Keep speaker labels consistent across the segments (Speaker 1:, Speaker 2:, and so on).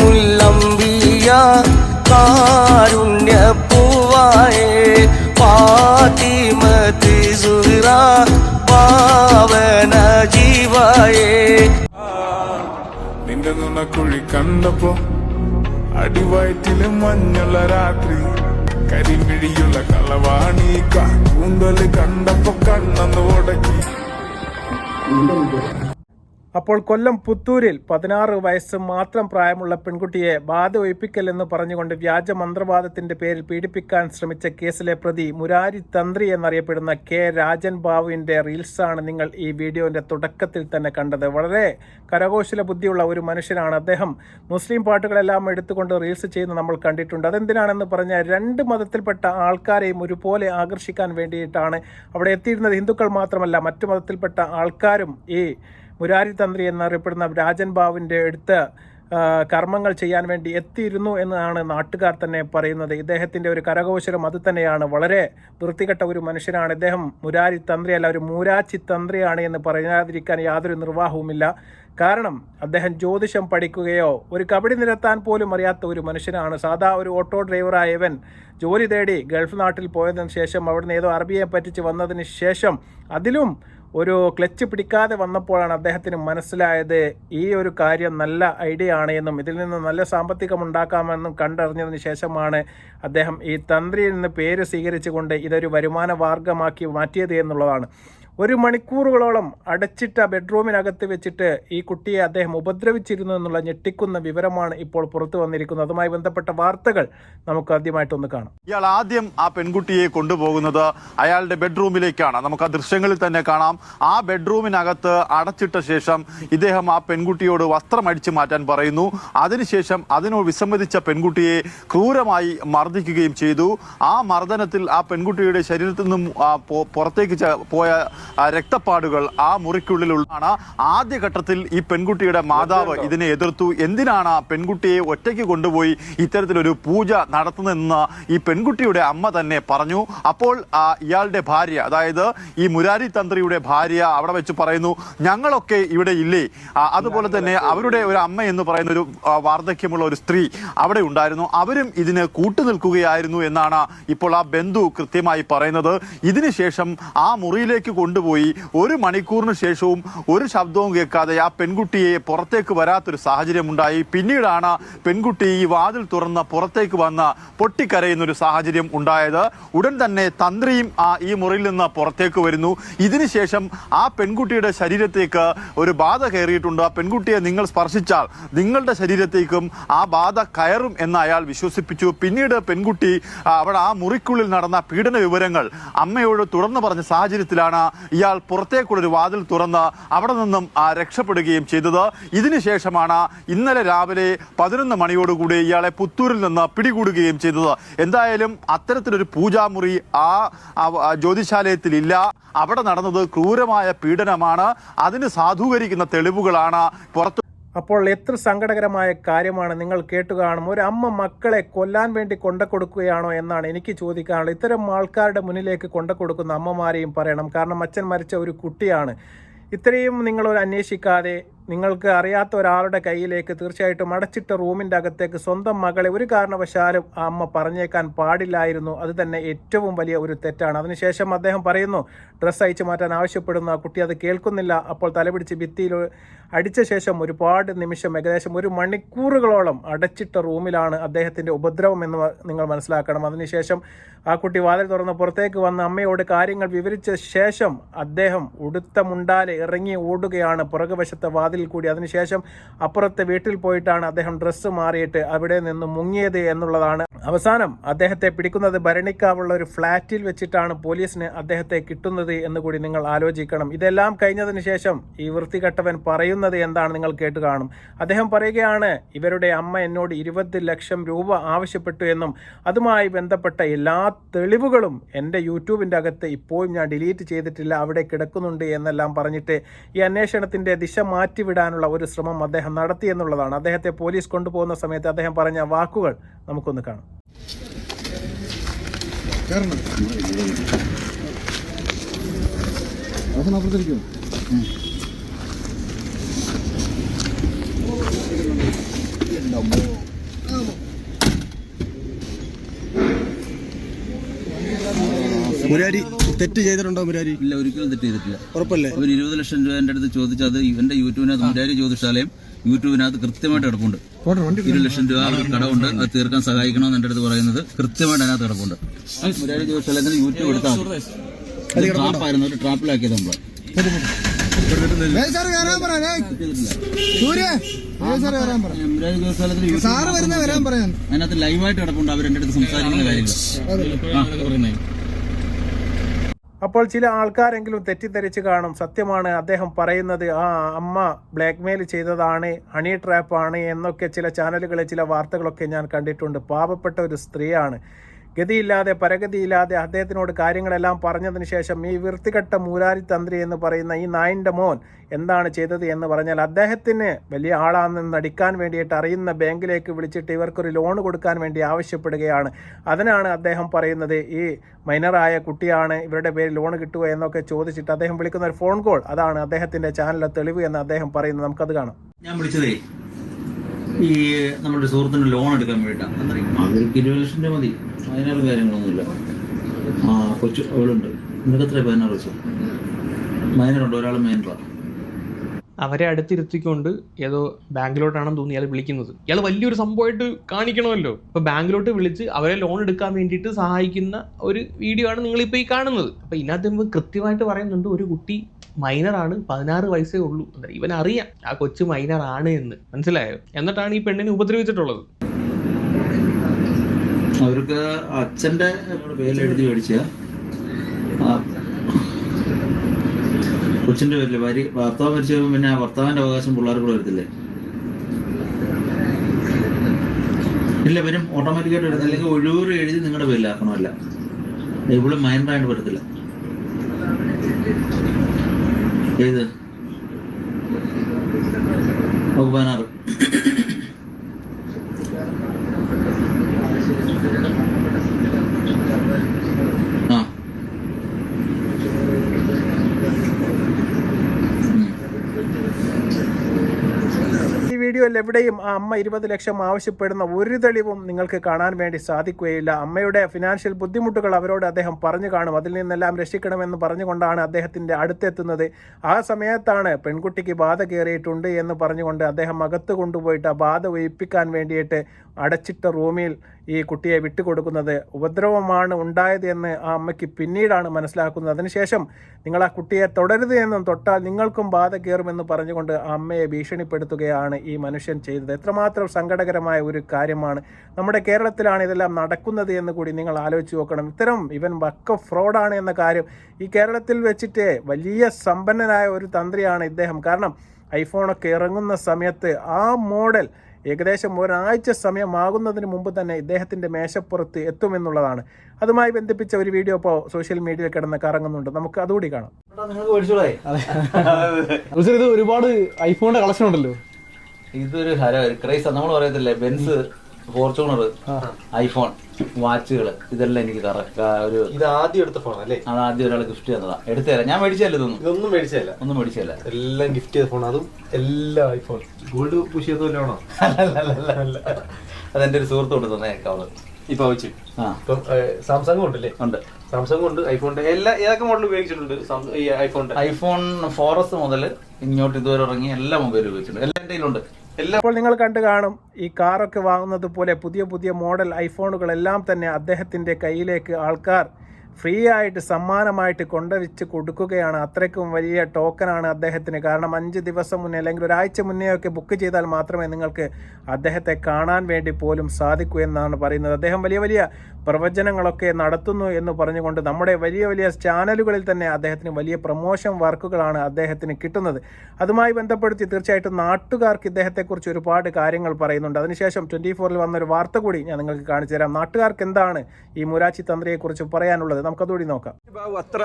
Speaker 1: മുല്ലംബിയ കാരുണ്യപ്പൂവായേ പാതിമതി സുഹ്റ പാവന ജീവായേ.
Speaker 2: നിന്റെ നുണക്കുഴി കണ്ടപ്പോ അടിവയറ്റിലെ മഞ്ഞുള്ള രാത്രി കരിമിഴിയുള്ള കളവാണി കൂന്തൽ കണ്ടപ്പോ കണ്ണന്ന് ഉടക്കി
Speaker 3: അപ്പോൾ കൊല്ലം പുത്തൂരിൽ പതിനാറ് വയസ്സ് മാത്രം പ്രായമുള്ള പെൺകുട്ടിയെ ബാധ ഒഴിപ്പിക്കലെന്ന് പറഞ്ഞുകൊണ്ട് വ്യാജ മന്ത്രവാദത്തിന്റെ പേരിൽ പീഡിപ്പിക്കാൻ ശ്രമിച്ച കേസിലെ പ്രതി മുരാരി തന്ത്രി എന്നറിയപ്പെടുന്ന കെ രാജൻ ബാബുവിന്റെ റീൽസാണ് നിങ്ങൾ ഈ വീഡിയോന്റെ തുടക്കത്തിൽ തന്നെ കണ്ടത്. വളരെ കരകൗശല ബുദ്ധിയുള്ള ഒരു മനുഷ്യനാണ് അദ്ദേഹം. മുസ്ലിം പാട്ടുകളെല്ലാം എടുത്തുകൊണ്ട് റീൽസ് ചെയ്യുന്ന നമ്മൾ കണ്ടിട്ടുണ്ട്. അതെന്തിനാണെന്ന് പറഞ്ഞാൽ രണ്ട് മതത്തിൽപ്പെട്ട ആൾക്കാരെയും ഒരുപോലെ ആകർഷിക്കാൻ വേണ്ടിയിട്ടാണ് അവിടെ എത്തിയിരുന്നത്. ഹിന്ദുക്കൾ മാത്രമല്ല മറ്റു മതത്തിൽപ്പെട്ട ആൾക്കാരും ഈ മുരാരി തന്ത്രി എന്നറിയപ്പെടുന്ന രാജൻ ബാബുവിന്റെ അടുത്ത് കർമ്മങ്ങൾ ചെയ്യാൻ വേണ്ടി എത്തിയിരുന്നു എന്നാണ് നാട്ടുകാർ തന്നെ പറയുന്നത്. ഇദ്ദേഹത്തിന്റെ ഒരു കരകൗശലം അത് തന്നെയാണ്. വളരെ വൃത്തികെട്ട ഒരു മനുഷ്യനാണ്. ഇദ്ദേഹം മുരാരി തന്ത്രി അല്ല ഒരു മൂരാച്ചി തന്ത്രിയാണ് എന്ന് പറയാതിരിക്കാൻ യാതൊരു നിർവാഹവുമില്ല. കാരണം അദ്ദേഹം ജ്യോതിഷം പഠിക്കുകയോ ഒരു കബഡി നിരത്താൻ പോലും അറിയാത്ത ഒരു മനുഷ്യനാണ്. സാധാ ഒരു ഓട്ടോ ഡ്രൈവറായവൻ ജോലി തേടി ഗൾഫ് നാട്ടിൽ പോയതിനു ശേഷം അവിടുന്ന് ഏതോ അറബിയെ പറ്റിച്ച് വന്നതിന് ശേഷം അതിലും ഒരു ക്ലച്ച് പിടിക്കാതെ വന്നപ്പോഴാണ് അദ്ദേഹത്തിന് മനസ്സിലായത് ഈ ഒരു കാര്യം നല്ല ഐഡിയ ആണ് എന്നും ഇതിൽ നിന്ന് നല്ല സാമ്പത്തികം ഉണ്ടാക്കാമെന്നും കണ്ടറിഞ്ഞതിന് ശേഷമാണ് അദ്ദേഹം ഈ തന്ത്രിയിൽ നിന്ന് പേര് സ്വീകരിച്ചുകൊണ്ട് ഇതൊരു വരുമാന മാർഗമാക്കി മാറ്റിയത് എന്നുള്ളതാണ്. ഒരു മണിക്കൂറുകളോളം അടച്ചിട്ട ബെഡ്റൂമിനകത്ത് വെച്ചിട്ട് ഈ കുട്ടിയെ അദ്ദേഹം ഉപദ്രവിച്ചിരുന്നു എന്നുള്ള ഞെട്ടിക്കുന്ന വിവരമാണ് ഇപ്പോൾ പുറത്തു വന്നിരിക്കുന്നത്. അതുമായി ബന്ധപ്പെട്ട വാർത്തകൾ നമുക്ക് ആദ്യമായിട്ടൊന്ന് കാണാം.
Speaker 4: ഇയാൾ ആദ്യം ആ പെൺകുട്ടിയെ കൊണ്ടുപോകുന്നത് അയാളുടെ ബെഡ്റൂമിലേക്കാണ്. നമുക്ക് ആ ദൃശ്യങ്ങളിൽ തന്നെ കാണാം. ആ ബെഡ്റൂമിനകത്ത് അടച്ചിട്ട ശേഷം ഇദ്ദേഹം ആ പെൺകുട്ടിയോട് വസ്ത്രം അടിച്ചു മാറ്റാൻ പറയുന്നു. അതിനുശേഷം അതിനോട് വിസമ്മതിച്ച പെൺകുട്ടിയെ ക്രൂരമായി മർദ്ദിക്കുകയും ചെയ്തു. ആ മർദ്ദനത്തിൽ ആ പെൺകുട്ടിയുടെ ശരീരത്തിൽ നിന്നും പുറത്തേക്ക് പോയ രക്തപ്പാടുകൾ ആ മുറിക്കുള്ളിലുള്ളതാണ് ആദ്യഘട്ടത്തിൽ ഈ പെൺകുട്ടിയുടെ മാതാവ് ഇതിനെ എതിർത്തു. എന്തിനാണ് ആ പെൺകുട്ടിയെ ഒറ്റയ്ക്ക് കൊണ്ടുപോയി ഇത്തരത്തിലൊരു പൂജ നടത്തുന്നതെന്ന് ഈ പെൺകുട്ടിയുടെ അമ്മ തന്നെ പറഞ്ഞു. അപ്പോൾ ഇയാളുടെ ഭാര്യ അതായത് ഈ മുരാരി തന്ത്രിയുടെ ഭാര്യ അവിടെ വെച്ച് പറയുന്നു ഞങ്ങളൊക്കെ ഇവിടെ ഇല്ലേ? അതുപോലെ തന്നെ അവരുടെ ഒരു അമ്മ എന്ന് പറയുന്ന ഒരു വാർദ്ധക്യമുള്ള ഒരു സ്ത്രീ അവിടെ ഉണ്ടായിരുന്നു. അവരും ഇതിന് കൂട്ടുനിൽക്കുകയായിരുന്നു എന്നാണ് ഇപ്പോൾ ആ ബന്ധു കൃത്യമായി പറയുന്നത്. ഇതിനുശേഷം ആ മുറിയിലേക്ക് കൊണ്ടുപോയി ഒരു മണിക്കൂറിന് ശേഷവും ഒരു ശബ്ദവും കേൾക്കാതെ ആ പെൺകുട്ടിയെ പുറത്തേക്ക് വരാത്തൊരു സാഹചര്യം ഉണ്ടായി പിന്നീടാണ് പെൺകുട്ടി ഈ വാതിൽ തുറന്ന് പുറത്തേക്ക് വന്ന് പൊട്ടിക്കരയുന്ന ഒരു സാഹചര്യം ഉണ്ടായത്. ഉടൻ തന്നെ തന്ത്രിയും ആ ഈ മുറിയിൽ നിന്ന് പുറത്തേക്ക് വരുന്നു. ഇതിനുശേഷം ആ പെൺകുട്ടിയുടെ ശരീരത്തേക്ക് ഒരു ബാധ കയറിയിട്ടുണ്ട്. ആ പെൺകുട്ടിയെ നിങ്ങൾ സ്പർശിച്ചാൽ നിങ്ങളുടെ ശരീരത്തേക്കും ആ ബാധ കയറും എന്ന് അയാൾ വിശ്വസിപ്പിച്ചു. പിന്നീട് പെൺകുട്ടി അവിടെ ആ മുറിക്കുള്ളിൽ നടന്ന പീഡന വിവരങ്ങൾ അമ്മയോട് തുറന്നു പറഞ്ഞ സാഹചര്യത്തിലാണ് ഇയാൾ പുറത്തേക്കുള്ള ഒരു വാതിൽ തുറന്ന് അവിടെ നിന്നും രക്ഷപ്പെടുകയും ചെയ്തത്. ഇതിനുശേഷമാണ് ഇന്നലെ രാവിലെ പതിനൊന്ന് മണിയോടുകൂടി ഇയാളെ പുത്തൂരിൽ നിന്ന് പിടികൂടുകയും ചെയ്തത്. എന്തായാലും അത്തരത്തിലൊരു പൂജാമുറി ആ ഇല്ല. അവിടെ നടന്നത് ക്രൂരമായ പീഡനമാണ്. അതിന് സാധൂകരിക്കുന്ന തെളിവുകളാണ് പുറത്തു
Speaker 3: അപ്പോൾ എത്ര സങ്കടകരമായ കാര്യമാണ് നിങ്ങൾ കേട്ടു കാണും ഒരു അമ്മ മക്കളെ കൊല്ലാൻ വേണ്ടി കൊണ്ട കൊടുക്കുകയാണോ എന്നാണ് എനിക്ക് ചോദിക്കാനുള്ളത്. ഇത്തരം ആൾക്കാരുടെ മുന്നിലേക്ക് കൊണ്ട കൊടുക്കുന്ന അമ്മമാരെയും പറയണം. കാരണം അച്ഛൻ മരിച്ച ഒരു കുട്ടിയാണ്. ഇത്രയും നിങ്ങളൊരു അന്വേഷിക്കാതെ നിങ്ങൾക്ക് അറിയാത്ത ഒരാളുടെ കയ്യിലേക്ക് തീർച്ചയായിട്ടും അടച്ചിട്ട റൂമിന്റെ അകത്തേക്ക് സ്വന്തം മകളെ ഒരു കാരണവശാലും ആ അമ്മ പറഞ്ഞേക്കാൻ പാടില്ലായിരുന്നു. അത് തന്നെ ഏറ്റവും വലിയ ഒരു തെറ്റാണ്. അതിനുശേഷം അദ്ദേഹം പറയുന്നു ഡ്രസ്സ് അയച്ചു മാറ്റാൻ ആവശ്യപ്പെടുന്ന കുട്ടി അത് കേൾക്കുന്നില്ല. അപ്പോൾ തലപിടിച്ച് ഭിത്തിയിൽ അടിച്ച ശേഷം ഒരുപാട് നിമിഷം ഏകദേശം ഒരു മണിക്കൂറുകളോളം അടച്ചിട്ട റൂമിലാണ് അദ്ദേഹത്തിന്റെ ഉപദ്രവം എന്ന് നിങ്ങൾ മനസ്സിലാക്കണം. അതിനുശേഷം ആ കുട്ടി വാതിൽ തുറന്ന് പുറത്തേക്ക് വന്ന് അമ്മയോട് കാര്യങ്ങൾ വിവരിച്ച ശേഷം അദ്ദേഹം ഉടുത്ത മുണ്ടാലെ ഇറങ്ങി ഓടുകയാണ്. പുറകുവശത്തെ വാതിൽ കൂടി. അതിനുശേഷം അപ്പുറത്തെ വീട്ടിൽ പോയിട്ടാണ് അദ്ദേഹം ഡ്രസ്സ് മാറിയിട്ട് അവിടെ നിന്ന് മുങ്ങിയത് എന്നുള്ളതാണ് അവസാനം അദ്ദേഹത്തെ പിടിക്കുന്നത്. ഭരണിക്കാവുള്ള ഒരു ഫ്ലാറ്റിൽ വെച്ചിട്ടാണ് പോലീസിന് അദ്ദേഹത്തെ കിട്ടുന്നത് എന്ന് കൂടി നിങ്ങൾ ആലോചിക്കണം. ഇതെല്ലാം കഴിഞ്ഞതിന് ശേഷം ഈ വൃത്തികെട്ടവൻ പറയുന്നത് എന്താണ് നിങ്ങൾ കേട്ട് കാണും. അദ്ദേഹം പറയുകയാണ് ഇവരുടെ അമ്മ എന്നോട് ഇരുപത് ലക്ഷം രൂപ ആവശ്യപ്പെട്ടു എന്നും അതുമായി ബന്ധപ്പെട്ട എല്ലാ തെളിവുകളും എന്റെ യൂട്യൂബിന്റെ അകത്ത് ഇപ്പോഴും ഞാൻ ഡിലീറ്റ് ചെയ്തിട്ടില്ല. അവിടെ കിടക്കുന്നുണ്ട് എന്നെല്ലാം പറഞ്ഞിട്ട് ഈ അന്വേഷണത്തിന്റെ ദിശ മാറ്റിവിടാനുള്ള ഒരു ശ്രമം അദ്ദേഹം നടത്തി എന്നുള്ളതാണ്. അദ്ദേഹത്തെ പോലീസ് കൊണ്ടുപോകുന്ന സമയത്ത് അദ്ദേഹം പറഞ്ഞ വാക്കുകൾ നമുക്കൊന്ന് കാണാം.
Speaker 5: മുരാരി തെറ്റ് ചെയ്തിട്ടുണ്ടോ മുരാരി
Speaker 6: ഇല്ല ഒരിക്കലും തെറ്റ് ചെയ്തിട്ടില്ല
Speaker 5: ഉറപ്പല്ലേ
Speaker 6: അവർ ഇരുപത് ലക്ഷം രൂപ എന്റെ അടുത്ത് ചോദിച്ചത് ഇവന്റെ യൂട്യൂബിനകത്ത് മുരാരി ജ്യോതിഷാലയം യൂട്യൂബിനകത്ത് കൃത്യമായിട്ട് കിടപ്പുണ്ട് ഇരു ലക്ഷം രൂപ ഒരു കടമുണ്ട് അത് തീർക്കാൻ സഹായിക്കണമെന്ന് എന്റെ അടുത്ത് പറയുന്നത് കൃത്യമായിട്ട് അതിനകത്ത് കിടപ്പുണ്ട് മുരാരി ജ്യോതിഷാലയത്തിന് യൂട്യൂബ് എടുത്താൽ ട്രാപ്പായിരുന്നു ഒരു ട്രാപ്പിലാക്കിയത് യൂട്യൂബ് അതിനകത്ത് ലൈവായിട്ട് കിടപ്പുണ്ട് അവർ എന്റെ അടുത്ത് സംസാരിക്കുന്ന കാര്യങ്ങൾ
Speaker 3: അപ്പോൾ ചില ആൾക്കാരെങ്കിലും തെറ്റിദ്ധരിച്ച് കാണും. സത്യമാണ് അദ്ദേഹം പറയുന്നത് ആ അമ്മ ബ്ലാക്ക്മെയിൽ ചെയ്തതാണ് ഹണി ട്രാപ്പാണ് എന്നൊക്കെ ചില ചാനലുകളിൽ ചില വാർത്തകളൊക്കെ ഞാൻ കണ്ടിട്ടുണ്ട്. പാവപ്പെട്ട ഒരു സ്ത്രീയാണ്. ഗതിയില്ലാതെ പരഗതിയില്ലാതെ അദ്ദേഹത്തിനോട് കാര്യങ്ങളെല്ലാം പറഞ്ഞതിന് ശേഷം ഈ വൃത്തികെട്ട മൂരാരി തന്ത്രി എന്ന് പറയുന്ന ഈ നായിന്റെ മോൻ എന്താണ് ചെയ്തത് എന്ന് പറഞ്ഞാൽ അദ്ദേഹത്തിന് വലിയ ആളാണെന്ന് നടിക്കാൻ വേണ്ടിയിട്ട് അറിയുന്ന ബാങ്കിലേക്ക് വിളിച്ചിട്ട് ഇവർക്കൊരു ലോൺ കൊടുക്കാൻ വേണ്ടി ആവശ്യപ്പെടുകയാണ്. അതിനാണ് അദ്ദേഹം പറയുന്നത് ഈ മൈനറായ കുട്ടിയാണ് ഇവരുടെ പേര് ലോൺ കിട്ടുക എന്നൊക്കെ ചോദിച്ചിട്ട് അദ്ദേഹം വിളിക്കുന്ന ഒരു ഫോൺ കോൾ. അതാണ് അദ്ദേഹത്തിന്റെ ചാനലിലെ തെളിവ് എന്ന് അദ്ദേഹം പറയുന്നത്. നമുക്കത് കാണാം.
Speaker 6: ഞാൻ വിളിച്ചതേ ഈ നമ്മുടെ സുഹൃത്തിന് ലോൺ എടുക്കാൻ വേണ്ടിയിട്ടാണ്. അവർക്ക് ഇരുപത് ലക്ഷം രൂപ മതി. അതിനുള്ള കാര്യങ്ങളൊന്നുമില്ല. ആ കൊച്ചു അവളുണ്ട്. നിനക്ക് എത്ര പതിനാറ് വയസ്സോ? മൈനറുണ്ട്. ഒരാൾ മൈനറാണ്
Speaker 7: അവരെ അടുത്തിരുത്തിക്കൊണ്ട് ഏതോ ബാങ്കിലോട്ടാണെന്ന് തോന്നി അയാൾ വിളിക്കുന്നത്. ഇയാൾ വലിയൊരു സംഭവമായിട്ട് കാണിക്കണമല്ലോ. അപ്പൊ ബാങ്കിലോട്ട് വിളിച്ച് അവരെ ലോൺ എടുക്കാൻ വേണ്ടിയിട്ട് സഹായിക്കുന്ന ഒരു വീഡിയോ ആണ് നിങ്ങളിപ്പോൾ ഈ കാണുന്നത്. അപ്പൊ ഇതിനകത്ത് കൃത്യമായിട്ട് പറയുന്നുണ്ട് ഒരു കുട്ടി മൈനറാണ് പതിനാറ് വയസ്സേ ഉള്ളൂ. ഇവൻ അറിയാം ആ കൊച്ചു മൈനർ ആണ് എന്ന്. മനസ്സിലായോ? എന്നിട്ടാണ് ഈ പെണ്ണിനെ ഉപദ്രവിച്ചിട്ടുള്ളത്.
Speaker 6: അവർക്ക് അച്ഛന്റെ പേരിൽ എഴുതി മേടിച്ച കൊച്ചിന്റെ പേരിൽ ഭാര്യ ഭർത്താവ് മരിച്ചു പിന്നെ ഭർത്താവിന്റെ അവകാശം പിള്ളേർ കൂടെ വരത്തില്ലേ? ഇല്ല വരും ഓട്ടോമാറ്റിക്കായിട്ട് എടുത്ത് അല്ലെങ്കിൽ ഒഴിവൂറ് എഴുതി നിങ്ങളുടെ പേരിലാക്കണമല്ല. ഇവിടെ മൈൻഡായിട്ട് വരത്തില്ല. ഏത് ഓ, പതിനാറ് ആ
Speaker 3: ഈ വീഡിയോയിൽ എവിടെയും ആ അമ്മ ഇരുപത് ലക്ഷം ആവശ്യപ്പെടുന്ന ഒരു തെളിവും നിങ്ങൾക്ക് കാണാൻ വേണ്ടി സാധിക്കുകയില്ല. അമ്മയുടെ ഫിനാൻഷ്യൽ ബുദ്ധിമുട്ടുകൾ അവരോട് അദ്ദേഹം പറഞ്ഞു കാണും. അതിൽ നിന്നെല്ലാം രക്ഷിക്കണമെന്ന് പറഞ്ഞുകൊണ്ടാണ് അദ്ദേഹത്തിന്റെ അടുത്തെത്തുന്നത്. ആ സമയത്താണ് പെൺകുട്ടിക്ക് ബാധ കയറിയിട്ടുണ്ട് എന്ന് പറഞ്ഞുകൊണ്ട് അദ്ദേഹം അകത്ത് കൊണ്ടുപോയിട്ട് ആ ബാധ ഒഴിപ്പിക്കാൻ വേണ്ടിയിട്ട് അടച്ചിട്ട റൂമിൽ ഈ കുട്ടിയെ വിട്ടുകൊടുക്കുന്നത് ഉപദ്രവമാണ് ഉണ്ടായത് എന്ന് ആ അമ്മയ്ക്ക് പിന്നീടാണ് മനസ്സിലാക്കുന്നത്. അതിനുശേഷം നിങ്ങൾ ആ കുട്ടിയെ തുടരുത് എന്നും തൊട്ടാൽ നിങ്ങൾക്കും ബാധ കയറുമെന്ന് പറഞ്ഞുകൊണ്ട് ആ അമ്മയെ ഭീഷണിപ്പെടുത്തുകയാണ് ഈ മനുഷ്യൻ. ചെയ്തത്. എത്രമാത്രം സങ്കടകരമായ ഒരു കാര്യമാണ്. നമ്മുടെ കേരളത്തിലാണ് ഇതെല്ലാം നടക്കുന്നത് എന്ന് കൂടി നിങ്ങൾ ആലോചിച്ച് നോക്കണം. ഇത്തരം ഇവൻ വക്ക ഫ്രോഡാണ് എന്ന കാര്യം ഈ കേരളത്തിൽ വെച്ചിട്ട് വലിയ സമ്പന്നനായ ഒരു തന്ത്രിയാണ് ഇദ്ദേഹം. കാരണം ഐഫോണൊക്കെ ഇറങ്ങുന്ന സമയത്ത് ആ മോഡൽ ഏകദേശം ഒരാഴ്ച സമയമാകുന്നതിന് മുമ്പ് തന്നെ ഇദ്ദേഹത്തിന്റെ മേശപ്പുറത്ത് എത്തുമെന്നുള്ളതാണ്. അതുമായി ബന്ധിപ്പിച്ച ഒരു വീഡിയോ ഇപ്പോൾ സോഷ്യൽ മീഡിയയിൽ കിടന്ന് കറങ്ങുന്നുണ്ട്. നമുക്ക് അതുകൂടി കാണാം.
Speaker 8: ഇത് ഒരുപാട് ഐഫോണിന്റെ കളക്ഷൻ ഉണ്ടല്ലോ.
Speaker 6: ഇതൊരു ഹര ക്രൈസ് നമ്മൾ പറയത്തില്ലേ ബെൻസ് ഫോർച്യൂണർ ഐഫോൺ വാച്ചുകൾ ഇതെല്ലാം എനിക്ക് ഒരു
Speaker 8: ഇത് ആദ്യം എടുത്ത ഫോൺ അല്ലേ?
Speaker 6: അത് ആദ്യം ഒരാൾ ഗിഫ്റ്റ് തന്നതാ. എടുത്തു തരാം ഞാൻ മേടിച്ചല്ല ഇതൊന്നും.
Speaker 8: ഇതൊന്നും മേടിച്ചല്ല
Speaker 6: ഒന്നും മേടിച്ചല്ല
Speaker 8: എല്ലാം ഗിഫ്റ്റ് ചെയ്ത ഫോൺ അതും എല്ലാ ഐഫോൺ ഗോൾഡ് പുഷ് ചെയ്തല്ലോ
Speaker 6: അതെന്റെ ഒരു സുഹൃത്ത് കൊണ്ട് തന്നെ അവൾ.
Speaker 8: ഇപ്പൊ ഇപ്പം സാംസങ് ഉണ്ടല്ലേ?
Speaker 6: ഉണ്ട്.
Speaker 8: സാംസങ് ഉണ്ട് ഐഫോണിന്റെ എല്ലാ ഏതൊക്കെ മോഡൽ ഉപയോഗിച്ചിട്ടുണ്ട് ഐഫോൺ ഈ ഐഫോണിന്റെ
Speaker 6: ഐഫോൺ ഫോറസ് മുതൽ ഇങ്ങോട്ട് ഇതുവരെ ഇറങ്ങി എല്ലാ മൊബൈലും ഉപയോഗിച്ചിട്ടുണ്ട്. എല്ലാ എന്റെ കയ്യിലുണ്ട്.
Speaker 3: അപ്പോൾ നിങ്ങൾ കണ്ടു കാണും ഈ കാറൊക്കെ വാങ്ങുന്നത് പോലെ പുതിയ പുതിയ മോഡൽ ഐഫോണുകളെല്ലാം തന്നെ അദ്ദേഹത്തിന്റെ കയ്യിലേക്ക് ആൾക്കാർ ഫ്രീ ആയിട്ട് സമ്മാനമായിട്ട് കൊണ്ടുവച്ച് കൊടുക്കുകയാണ്. അത്രയ്ക്കും വലിയ ടോക്കനാണ് അദ്ദേഹത്തിന്. കാരണം അഞ്ച് ദിവസം മുന്നേ അല്ലെങ്കിൽ ഒരാഴ്ച മുന്നേ ഒക്കെ ബുക്ക് ചെയ്താൽ മാത്രമേ നിങ്ങൾക്ക് അദ്ദേഹത്തെ കാണാൻ വേണ്ടി പോലും സാധിക്കൂ എന്നാണ് പറയുന്നത്. അദ്ദേഹം വലിയ വലിയ പ്രവചനങ്ങളൊക്കെ നടത്തുന്നു എന്ന് പറഞ്ഞുകൊണ്ട് നമ്മുടെ വലിയ വലിയ ചാനലുകളിൽ തന്നെ അദ്ദേഹത്തിന് വലിയ പ്രൊമോഷൻ വർക്കുകളാണ് അദ്ദേഹത്തിന് കിട്ടുന്നത്. അതുമായി ബന്ധപ്പെടുത്തി തീർച്ചയായിട്ടും നാട്ടുകാർക്ക് ഇദ്ദേഹത്തെക്കുറിച്ച് ഒരുപാട് കാര്യങ്ങൾ പറയുന്നുണ്ട്. അതിനുശേഷം ട്വന്റി ഫോറിൽ വന്നൊരു വാർത്ത കൂടി ഞാൻ നിങ്ങൾക്ക് കാണിച്ചു തരാം. നാട്ടുകാർക്ക് എന്താണ് ഈ മുരാച്ചി തന്ത്രിയെക്കുറിച്ച് പറയാനുള്ളത്? നമുക്കതുകൂടി നോക്കാം.
Speaker 9: ബാബു അത്ര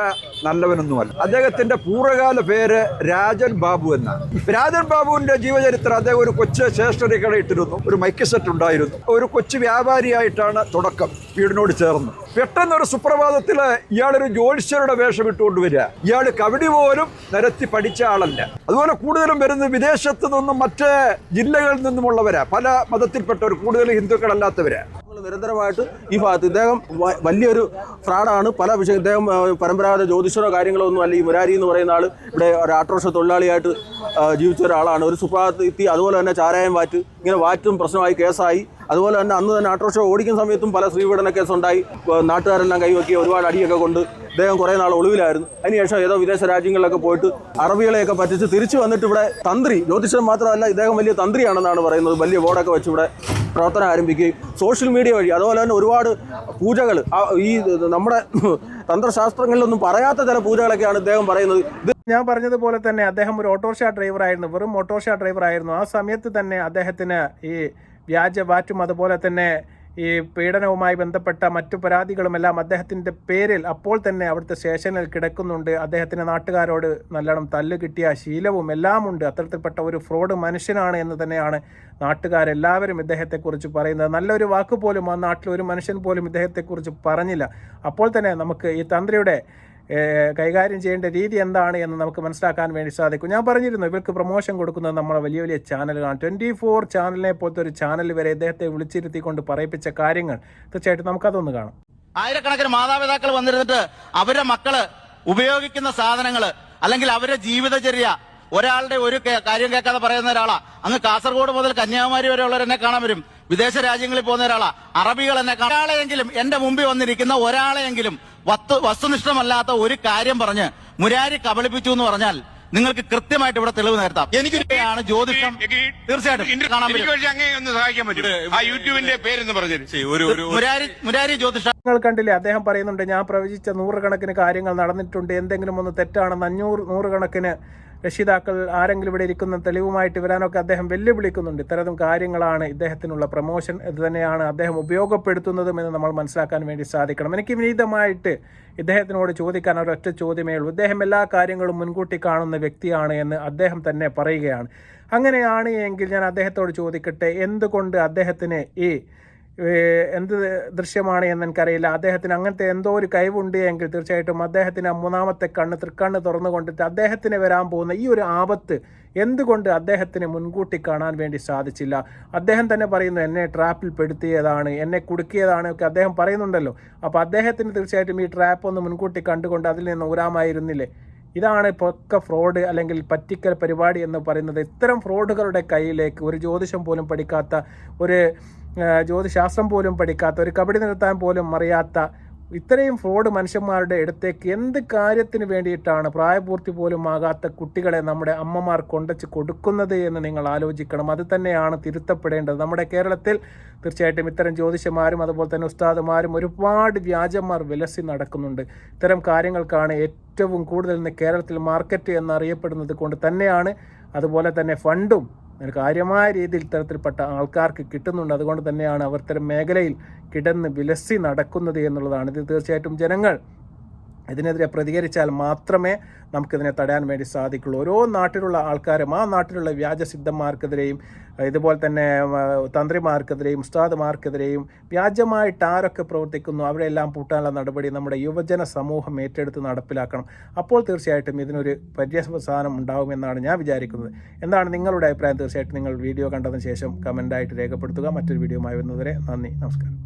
Speaker 9: നല്ലവനൊന്നുമല്ല. അദ്ദേഹത്തിന്റെ പൂർവകാല പേര് രാജൻ ബാബു എന്നാണ്. രാജൻ ബാബുവിന്റെ ജീവചരിത്രം അദ്ദേഹം ഒരു കൊച്ചു സ്റ്റേഷനറി കട ഇട്ടിരുന്നു. ഒരു മൈക്ക് സെറ്റ് ഉണ്ടായിരുന്നു. ഒരു കൊച്ചു വ്യാപാരിയായിട്ടാണ് തുടക്കം വീടിനോട് ചേർന്ന്. പെട്ടെന്ന് ഒരു സുപ്രഭാതത്തിൽ ഇയാളൊരു ജ്യോത്സ്യരുടെ വേഷം ഇട്ടുകൊണ്ട് വരിക. ഇയാൾ കവിടി പോലും നിരത്തി പഠിച്ച ആളല്ല. അതുപോലെ കൂടുതലും വരുന്നത് വിദേശത്ത് നിന്നും മറ്റ് ജില്ലകളിൽ നിന്നുമുള്ളവരാ. പല മതത്തിൽപ്പെട്ടവർ കൂടുതൽ ഹിന്ദുക്കളല്ലാത്തവരാ.
Speaker 5: നിരന്തരമായിട്ട് ഈ ഭാഗത്ത് ഇദ്ദേഹം വലിയൊരു ഫ്രാഡാണ്. പല വിഷയം ഇദ്ദേഹം പരമ്പരാഗത ജ്യോതിഷരോ കാര്യങ്ങളോ ഒന്നും അല്ല. ഈ മുരാരി എന്ന് പറയുന്ന ആൾ ഇവിടെ ഒരു ആട്ടോറിക്ഷ തൊഴിലാളിയായിട്ട് ജീവിച്ച ഒരാളാണ്. ഒരു സുപ്രാത്തി അതുപോലെ തന്നെ ചാരായം വാറ്റ്. ഇങ്ങനെ വാറ്റും പ്രശ്നമായി കേസായി. അതുപോലെ തന്നെ അന്ന് തന്നെ ആട്ടോറിക്ഷ ഓടിക്കുന്ന സമയത്തും പല സ്ത്രീപീഡന കേസുണ്ടായി. നാട്ടുകാരെല്ലാം കൈവക്കി ഒരുപാട് അടിയൊക്കെ കൊണ്ട് അദ്ദേഹം കുറേ നാൾ ഒളിവിലായിരുന്നു. അതിനുശേഷം ഏതോ വിദേശ രാജ്യങ്ങളിലൊക്കെ പോയിട്ട് അറബികളെയൊക്കെ പറ്റിച്ച് തിരിച്ചു വന്നിട്ട് ഇവിടെ തന്ത്രി ജ്യോതിഷൻ മാത്രമല്ല ഇദ്ദേഹം വലിയ തന്ത്രിയാണെന്നാണ് പറയുന്നത്. വലിയ ബോർഡൊക്കെ വെച്ച് ഇവിടെ പ്രവർത്തനം ആരംഭിക്കുകയും സോഷ്യൽ മീഡിയ വഴി അതുപോലെ തന്നെ ഒരുപാട് പൂജകൾ ഈ നമ്മുടെ തന്ത്രശാസ്ത്രങ്ങളിലൊന്നും പറയാത്ത ചില പൂജകളൊക്കെയാണ് ഇദ്ദേഹം പറയുന്നത്.
Speaker 3: ഞാൻ പറഞ്ഞതുപോലെ തന്നെ അദ്ദേഹം ഒരു ഓട്ടോറിക്ഷ ഡ്രൈവറായിരുന്നു. വെറും ഓട്ടോറിക്ഷ ഡ്രൈവറായിരുന്നു. ആ സമയത്ത് തന്നെ അദ്ദേഹത്തിന് ഈ വ്യാജ വാറ്റും അതുപോലെ തന്നെ ഈ പീഡനവുമായി ബന്ധപ്പെട്ട മറ്റു പരാതികളുമെല്ലാം അദ്ദേഹത്തിന്റെ പേരിൽ അപ്പോൾ തന്നെ അവിടുത്തെ സ്റ്റേഷനിൽ കിടക്കുന്നുണ്ട്. അദ്ദേഹത്തിന്റെ നാട്ടുകാരോട് നല്ലോണം തല്ലു കിട്ടിയ ശീലവും എല്ലാം ഉണ്ട്. അത്തരത്തിൽപ്പെട്ട ഒരു ഫ്രോഡ് മനുഷ്യനാണ് എന്ന് തന്നെയാണ് നാട്ടുകാരെല്ലാവരും ഇദ്ദേഹത്തെക്കുറിച്ച് പറയുന്നത്. നല്ലൊരു വാക്ക് പോലും ആ നാട്ടിൽ ഒരു മനുഷ്യൻ പോലും ഇദ്ദേഹത്തെക്കുറിച്ച് പറഞ്ഞില്ല. അപ്പോൾ തന്നെ നമുക്ക് ഈ തന്ത്രിയുടെ കൈകാര്യം ചെയ്യേണ്ട രീതി എന്താണ് എന്ന് നമുക്ക് മനസ്സിലാക്കാൻ വേണ്ടി സാധിക്കും. ഞാൻ പറഞ്ഞിരുന്നു ഇവർക്ക് പ്രൊമോഷൻ കൊടുക്കുന്നത് നമ്മുടെ വലിയ വലിയ ചാനലുകളാണ് ട്വന്റി ഫോർ ചാനലിനെ പോലത്തെ ഒരു ചാനൽ വരെ ഇദ്ദേഹത്തെ വിളിച്ചിരുത്തിക്കൊണ്ട് പറയിപ്പിച്ച കാര്യങ്ങൾ. തീർച്ചയായിട്ടും നമുക്കതൊന്ന് കാണാം.
Speaker 10: ആയിരക്കണക്കിന് മാതാപിതാക്കൾ വന്നിരുന്നിട്ട് അവരുടെ മക്കൾ ഉപയോഗിക്കുന്ന സാധനങ്ങൾ അല്ലെങ്കിൽ അവരുടെ ജീവിതചര്യ ഒരാളുടെ ഒരു കാര്യം കേൾക്കാതെ പറയുന്ന ഒരാളാ. അങ്ങ് കാസർഗോഡ് മുതൽ കന്യാകുമാരി ഉള്ളവർ എന്നെ കാണാൻ വരും. വിദേശ രാജ്യങ്ങളിൽ പോകുന്ന ഒരാളാ. അറബികൾ എന്നെ ഒരാളെയെങ്കിലും എന്റെ മുമ്പിൽ വന്നിരിക്കുന്ന ഒരാളെയെങ്കിലും വസ്തു വസ്തുനിഷ്ഠമല്ലാത്ത ഒരു കാര്യം പറഞ്ഞ് മുരാരി കബളിപ്പിച്ചു എന്ന് പറഞ്ഞാൽ നിങ്ങൾക്ക് കൃത്യമായിട്ട് ഇവിടെ തെളിവ് നേരത്താം. എനിക്കൊരു ജ്യോതിഷം. തീർച്ചയായിട്ടും. കാണാൻ വരും
Speaker 2: ഒന്ന് സഹായിക്കാൻ പറ്റും. ആ യൂട്യൂബിന്റെ പേരെന്ന് പറഞ്ഞു
Speaker 10: മുരാരി മുരാരി ജ്യോതിഷ
Speaker 3: നിങ്ങൾ കണ്ടില്ലേ? അദ്ദേഹം പറയുന്നുണ്ട് ഞാൻ പ്രവചിച്ച നൂറുകണക്കിന് കാര്യങ്ങൾ നടന്നിട്ടുണ്ട്. എന്തെങ്കിലും ഒന്ന് തെറ്റാണെന്ന് അഞ്ഞൂറ് നൂറുകണക്കിന് രക്ഷിതാക്കൾ ആരെങ്കിലും ഇവിടെ ഇരിക്കുന്ന തെളിവുമായിട്ട് വരാനൊക്കെ അദ്ദേഹം വെല്ലുവിളിക്കുന്നുണ്ട്. ഇത്തരം കാര്യങ്ങളാണ് ഇദ്ദേഹത്തിനുള്ള പ്രമോഷൻ ഇത് തന്നെയാണ് അദ്ദേഹം ഉപയോഗപ്പെടുത്തുന്നതും എന്ന് നമ്മൾ മനസ്സിലാക്കാൻ വേണ്ടി സാധിക്കണം. എനിക്ക് വിനീതമായിട്ട് ഇദ്ദേഹത്തിനോട് ചോദിക്കാൻ ഒരൊറ്റ ചോദ്യമേ ഉള്ളൂ. ഇദ്ദേഹം എല്ലാ കാര്യങ്ങളും മുൻകൂട്ടി കാണുന്ന വ്യക്തിയാണ് എന്ന് അദ്ദേഹം തന്നെ പറയുകയാണ്. അങ്ങനെയാണ് എങ്കിൽ ഞാൻ അദ്ദേഹത്തോട് ചോദിക്കട്ടെ? എന്തുകൊണ്ട് അദ്ദേഹത്തിന് ഈ എന്ത് ദൃശ്യമാണ് എന്ന് എനിക്കറിയില്ല അദ്ദേഹത്തിന് അങ്ങനത്തെ എന്തോ ഒരു കഴിവുണ്ട് എങ്കിൽ തീർച്ചയായിട്ടും അദ്ദേഹത്തിന് മൂന്നാമത്തെ കണ്ണ് തൃക്കണ്ണ് തുറന്നു കൊണ്ടിട്ട് അദ്ദേഹത്തിന് വരാൻ പോകുന്ന ഈ ഒരു ആപത്ത് എന്തുകൊണ്ട് അദ്ദേഹത്തിന് മുൻകൂട്ടി കാണാൻ വേണ്ടി സാധിച്ചില്ല? അദ്ദേഹം തന്നെ പറയുന്നു എന്നെ ട്രാപ്പിൽ പെടുത്തിയതാണ് എന്നെ കുടുക്കിയതാണ് ഒക്കെ അദ്ദേഹം പറയുന്നുണ്ടല്ലോ. അപ്പോൾ അദ്ദേഹത്തിന് തീർച്ചയായിട്ടും ഈ ട്രാപ്പ് ഒന്ന് മുൻകൂട്ടി കണ്ടുകൊണ്ട് അതിൽ നിന്ന് ഊരാമായിരുന്നില്ലേ? ഇതാണ് പൊക്ക ഫ്രോഡ് അല്ലെങ്കിൽ പറ്റിക്കൽ പരിപാടി എന്ന് പറയുന്നത്. ഇത്തരം ഫ്രോഡുകളുടെ കയ്യിലേക്ക് ഒരു ജ്യോതിഷം പോലും പഠിക്കാത്ത ഒരു ജ്യോതിശാസ്ത്രം പോലും പഠിക്കാത്ത ഒരു കബഡി നിർത്താൻ പോലും അറിയാത്ത ഇത്രയും ഫ്രോഡ് മനുഷ്യന്മാരുടെ അടുത്തേക്ക് എന്ത് കാര്യത്തിന് വേണ്ടിയിട്ടാണ് പ്രായപൂർത്തി പോലും ആകാത്ത കുട്ടികളെ നമ്മുടെ അമ്മമാർ കൊണ്ടച്ച് കൊടുക്കുന്നത് എന്ന് നിങ്ങൾ ആലോചിക്കണം. അത് തന്നെയാണ് തിരുത്തപ്പെടേണ്ടത്. നമ്മുടെ കേരളത്തിൽ തീർച്ചയായിട്ടും ഇത്തരം ജ്യോതിഷന്മാരും അതുപോലെ തന്നെ ഉസ്താദുമാരും ഒരുപാട് വ്യാജന്മാർ വിലസി നടക്കുന്നുണ്ട്. ഇത്തരം കാര്യങ്ങൾക്കാണ് ഏറ്റവും കൂടുതൽ ഇന്ന് കേരളത്തിൽ മാർക്കറ്റ് എന്നറിയപ്പെടുന്നത് കൊണ്ട് തന്നെയാണ് അതുപോലെ തന്നെ ഫണ്ടും ഒരു കാര്യമായ രീതിയിൽ ഇത്തരത്തിൽപ്പെട്ട ആൾക്കാർക്ക് കിട്ടുന്നുണ്ട്. അതുകൊണ്ട് തന്നെയാണ് അവർ ഇത്തരം മേഖലയിൽ കിടന്ന് വിലസി നടക്കുന്നത് എന്നുള്ളതാണ്. ഇത് തീർച്ചയായിട്ടും ജനങ്ങൾ ഇതിനെതിരെ പ്രതികരിച്ചാൽ മാത്രമേ നമുക്കിതിനെ തടയാൻ വേണ്ടി സാധിക്കുള്ളൂ. ഓരോ നാട്ടിലുള്ള ആൾക്കാരും ആ നാട്ടിലുള്ള വ്യാജസിദ്ധന്മാർക്കെതിരെയും ഇതുപോലെ തന്നെ തന്ത്രിമാർക്കെതിരെയും ഉസ്താദ്മാർക്കെതിരെയും വ്യാജമായിട്ട് ആരൊക്കെ പ്രവർത്തിക്കുന്നു അവരെല്ലാം പൂട്ടാനുള്ള നടപടി നമ്മുടെ യുവജന സമൂഹം ഏറ്റെടുത്ത് നടപ്പിലാക്കണം. അപ്പോൾ തീർച്ചയായിട്ടും ഇതിനൊരു പര്യവസാനം ഉണ്ടാകുമെന്നാണ് ഞാൻ വിചാരിക്കുന്നത്. എന്താണ് നിങ്ങളുടെ അഭിപ്രായം? തീർച്ചയായിട്ടും നിങ്ങൾ വീഡിയോ കണ്ടതിന് ശേഷം കമന്റായിട്ട് രേഖപ്പെടുത്തുക. മറ്റൊരു വീഡിയോയുമായി വരുന്നതുവരെ നന്ദി നമസ്കാരം.